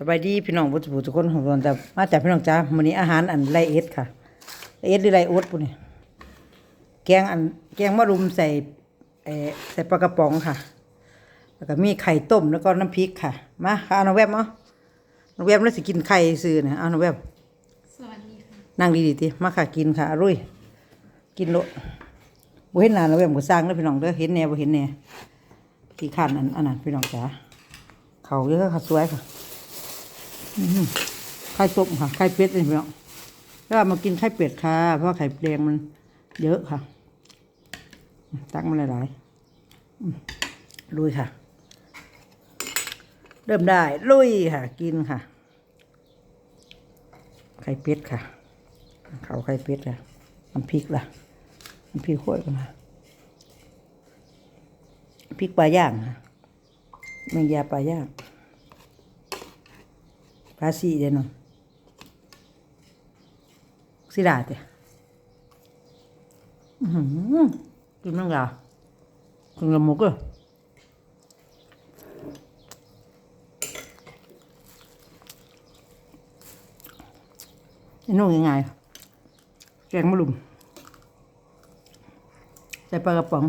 สบายดีพี่น้องผู้ทุกทุกคนของเราแต่มาจากพี่น้องจ้ามื้อนี้อาหารอันไรเอ็ดค่ะไรเอ็ดหรือไรโอ๊ตปุ่นนี่แกงอันแกงมะรุมใส่เอ่อใส่ปลากระป๋องค่ะ แล้วก็มีไข่ต้มแล้วก็น้ำพริกค่ะ มาค่ะเอาน้องแวบเอาน้องแวบแล้วสิกินไข่ซื้อนะเอาน้องแวบสวัสดีค่ะนั่งดีๆติมาค่ะกินค่ะอรุ่ยกินโลดบ่เห็นหน้าน้องแวบก็สร้างแล้วพี่น้องเด้อเห็นแน่บ่เห็นแน่ที่ข้านอันอันนั้นพี่น้องจ๋าเขาเยอะค่ะสวยค่ะ ไข่ต้มค่ะ ไข่เป็ดนี่พี่น้องแล้วมากินไข่เป็ดค่ะ เพราะไข่แดงมันเยอะค่ะ ตักมาหลายๆลุยค่ะ เริ่มได้ ลุยค่ะ กินค่ะ ไข่เป็ดค่ะ เขาไข่เป็ดค่ะน้ำพริกล่ะน้ำพริกข้วยกันมาพริกปลาย่างค่ะแมงยาปลาย่าง ภาษีเดี๋ยวหน่อยสิดาเตะอื้อหือกินมั้งเหรอกินกับหมูก็นี่นุ่งยังไงแกงมะลุมใส่ปลากระป๋อง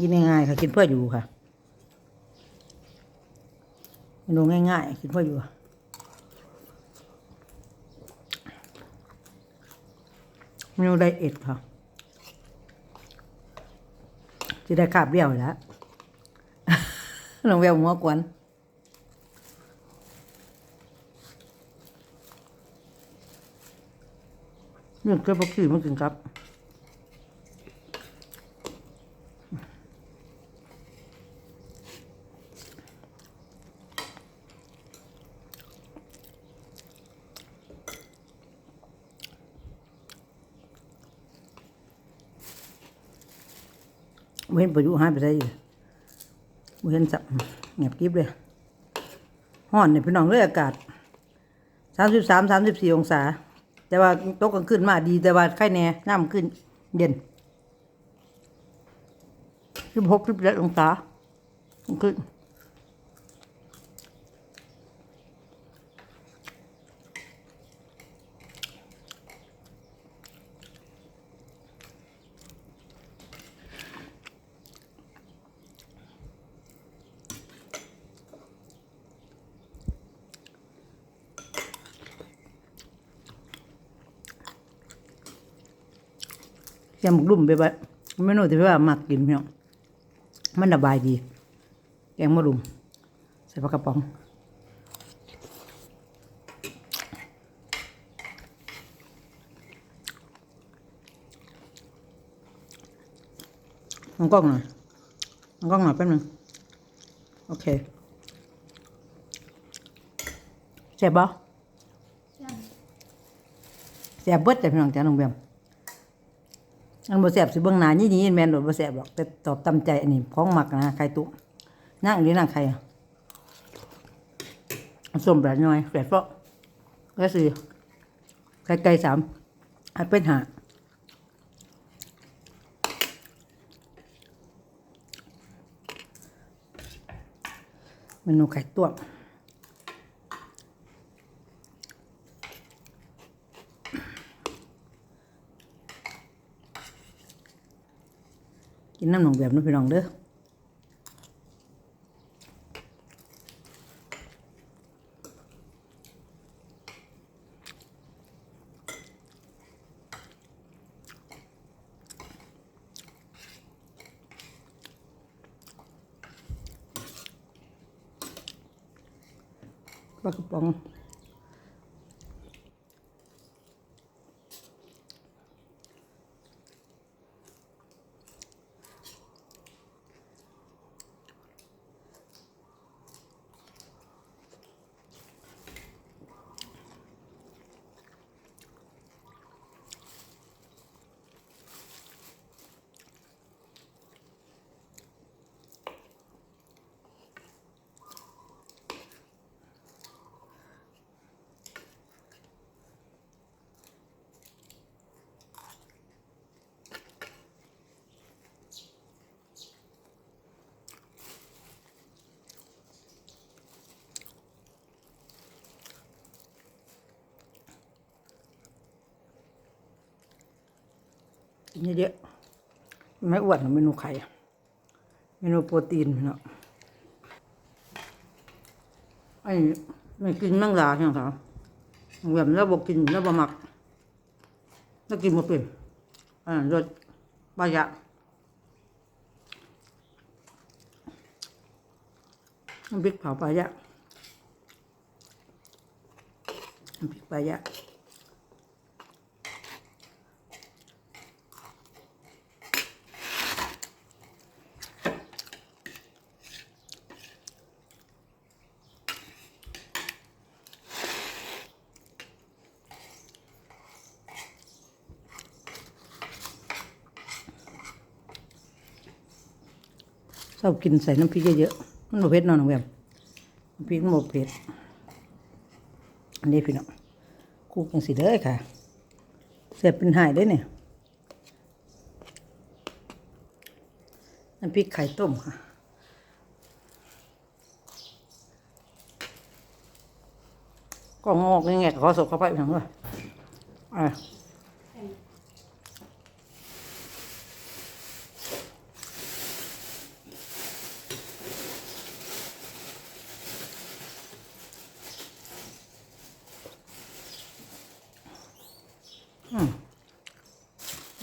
กินง่ายๆค่ะกินเพื่ออยู่ค่ะเมนูง่ายๆกินเพื่ออยู่เมนูไดเอทค่ะจะได้ขาบเรียวแล้วน้องแววหัวกวนนี่ก็พวกขี่มากินครับ เห็นประยุหายไปได้อยู่เห็นสับเงียบกริบเลยห้อนเนี่ยพี่น้องเลยอากาศสามสิบสามสามสิบสี่องศา แต่ว่าตกกลางคืนมาดีแต่ว่าไข้แน่น้ำขึ้นเย็นสิบหกสิบเจ็ดองศาขึ้น แกงหมกลุ่มไปแบบเมนูที่ว่ามักกินพี่น้องมันระบายดีแกงมะรุมใส่ปลากระป๋องมองกล้องหน่อยมองกล้องหน่อยแป๊บนึงโอเคเสียบบ่ยังเสียบเบิดแต่พี่น้องจ้าน้องเบียม อันบ่แซ่บสิเบิ่งหน้ายี่นี่แม่นโดดบ่แซ่บหรอกแต่ตอบตำใจอันนี้ของหมักนะไข่ตุนั่งหรือนั่งไข่อะส้มแบบน้อยแฝดเปาะก็สิไข่ไก่สามอันเป็นหาเมนูไข่ต้วม กิ นน้ำหนองแบบนู้นพี่น้องเด้อปลากระป๋อง กินเยอะๆไม่อ้วนเมนูไข่เมนูโปรตีนเนาะไอ้ไม่กินแมังลาใช่ไหมครับแบบแล้วบอกกินแล้วบมักแล้วกินมาเป็นอ่ารสบายะน้ำพริกเผาปลายะน้ำพริกปลายะ อบกินใส่น้ำพริกเยอะๆมันบ่เผ็ดเนอนน้องแวมน้ำพริกมันบ่เผ็ดอันนี้พี่น้องคูกจังสิเด้อค่ะเสียบเป็นหายได้เนี่ยน้ำพริกไข่ต้มค่ะก็งอกแงกๆขอสบเข้าไปพี่น้องเลยอะน้ำเปลือกวะไม่สวยเนี่ยว่ะ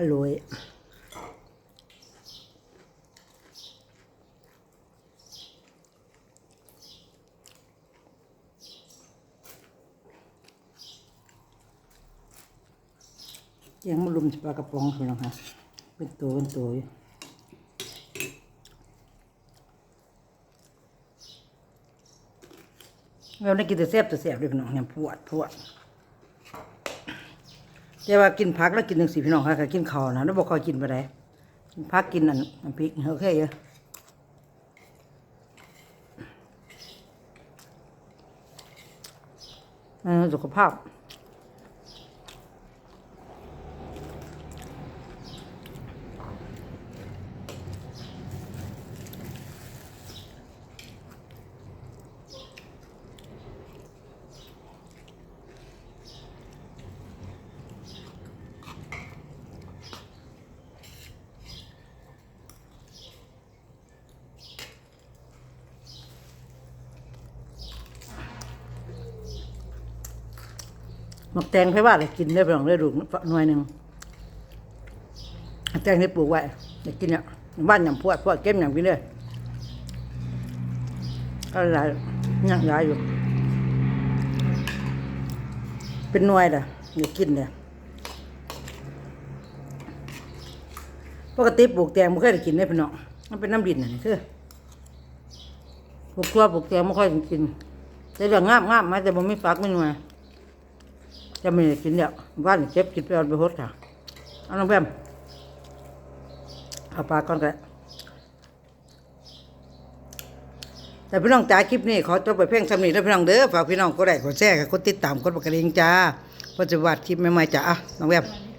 อร่อยยังมาลุมปลากระป๋องคือนะคะเป็นตัวเป็นตัวอยู่เราได้กินแต่แซ่บแต่แซ่บเลยพี่น้องเนี่ยปวดปวด แต่ว่ากินผักแล้วกินหนึ่งสิพี่น้องค่ะก็กินข้าวนะแล้วบอกคอยกินไปได้กินผักกินอันน้ำพริกโอเคเยอะสุขภาพ หมกแตงไผว่าเลยกินได้ไปลองได้ดูหน่วยหนึ่งแตงที่ปลูกไว้อยากกินเนี่ยบ้านยำพวดพวดเก็บยำกินเลยก็หลายยังหลายอยู่ เป็นหน่วยเลยอยากกินเลยปกติปลูกแตงไม่เคยได้กินได้พี่น้องมันเป็นน้ำดินน่ะนี่คือปลูกตัวปลูกแตงไม่ค่อยได้กินแต่เรื่องงามงามๆมแต่บ่มีฝักไม่หน่วย จะไม่กินเนี่ยบ้านเก็บกินไปเอาไปโฮดค่ะ เอาน้องแบมเอาปลาก่อนก็แต่พี่น้องจ้าคลิปนี้ขอจบไปเพียงสำนีแล้วพี่น้องเด้อฝากพี่น้องก็ได้กดแชร์กดติดตามกดปกกระดิ่งจ้าปัจจุบันคลิปใหม่ๆจ้าอะน้องแบมสวัสดี